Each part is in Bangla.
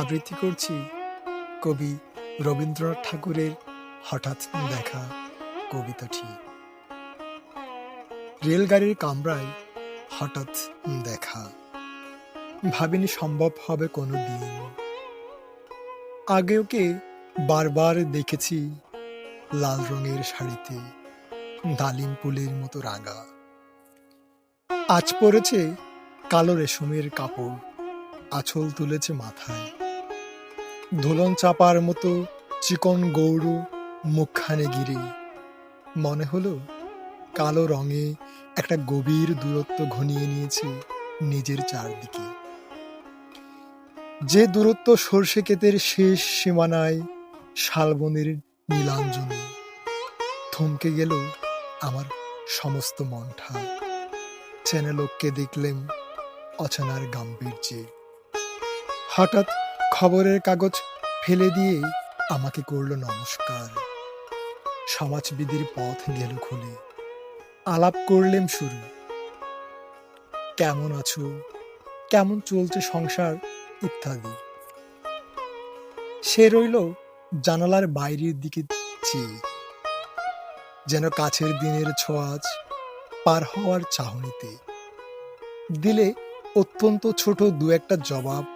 আবৃত্তি করছি কবি রবীন্দ্রনাথ ঠাকুরের হঠাৎ দেখা কবিতাটি। রেলগাড়ির কামরায় হঠাৎ দেখা। ভাবিনি সম্ভব হবে কোনো দিন আগে ওকে বারবার দেখেছি লাল রঙের শাড়িতে ডালিম ফুলের মতো রাঙা আজ পরেছে কালো রেশমের কাপড়, আঁচল তুলেছে মাথায় ধুলন চাপার মতো চিকন গৌড় মুখখানে গিরে। মনে হলো কালো রঙে একটা গভীর দূরত্ব ঘনিয়ে নিয়েছে নিজের চারদিকে। যে দূরত্ব সর্ষে ক্ষেতের শেষ সীমানায় শালবনের নীলাঞ্জনে থমকে গেল আমার সমস্ত মনটা। চেনে লোককে দেখলেন অচেনার গাম্ভীর্যে। হঠাৎ খবরের কাগজ ফেলে দিয়ে আমাকে করল নমস্কার। সমাজবিধির পথ গেল খুলে। আলাপ করলেম শুরু। কেমন আছো? কেমন চলছে সংসার? ইত্যাদি। সে রইল জানালার বাইরের দিকে চেয়ে। যেন কাছের দিনের ছোঁয়াচ পার হওয়ার চাহনিতে। দিলে অত্যন্ত ছোট দু একটা জবাব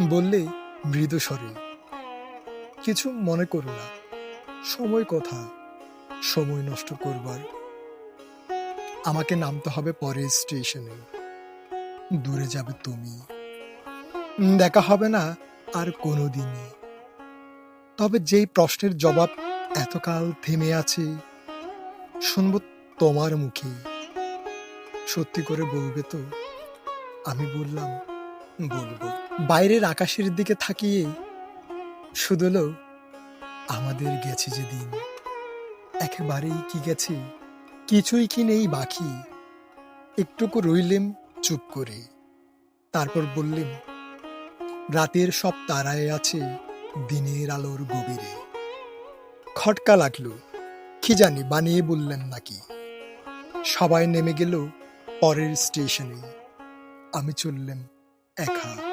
বললে মৃদু স্বরে, কিছু মনে করো না। সময় কথা সময় নষ্ট করবার। আমাকে নামতে হবে পরের স্টেশনে। দূরে যাবে তুমি। দেখা হবে না আর কোনো দিনই তবে যেই প্রশ্নের জবাব এতকাল থেমে আছে, শুনব তোমার মুখে। সত্যি করে বলবে তো? আমি বললাম বলব, বাইরের আকাশের দিকে থাকিয়ে শুধুলো আমাদের গেছে যে দিন একেবারেই কি গেছে, কিছুই কি নেই বাকি। একটুকু রইলেম চুপ করে। তারপর বললেম, রাতের সব তারায় আছে দিনের আলোর গভীরে। খটকা লাগল, কি জানি বানিয়ে বললেন নাকি। সবাই নেমে গেল পরের স্টেশনে। আমি চললাম একা।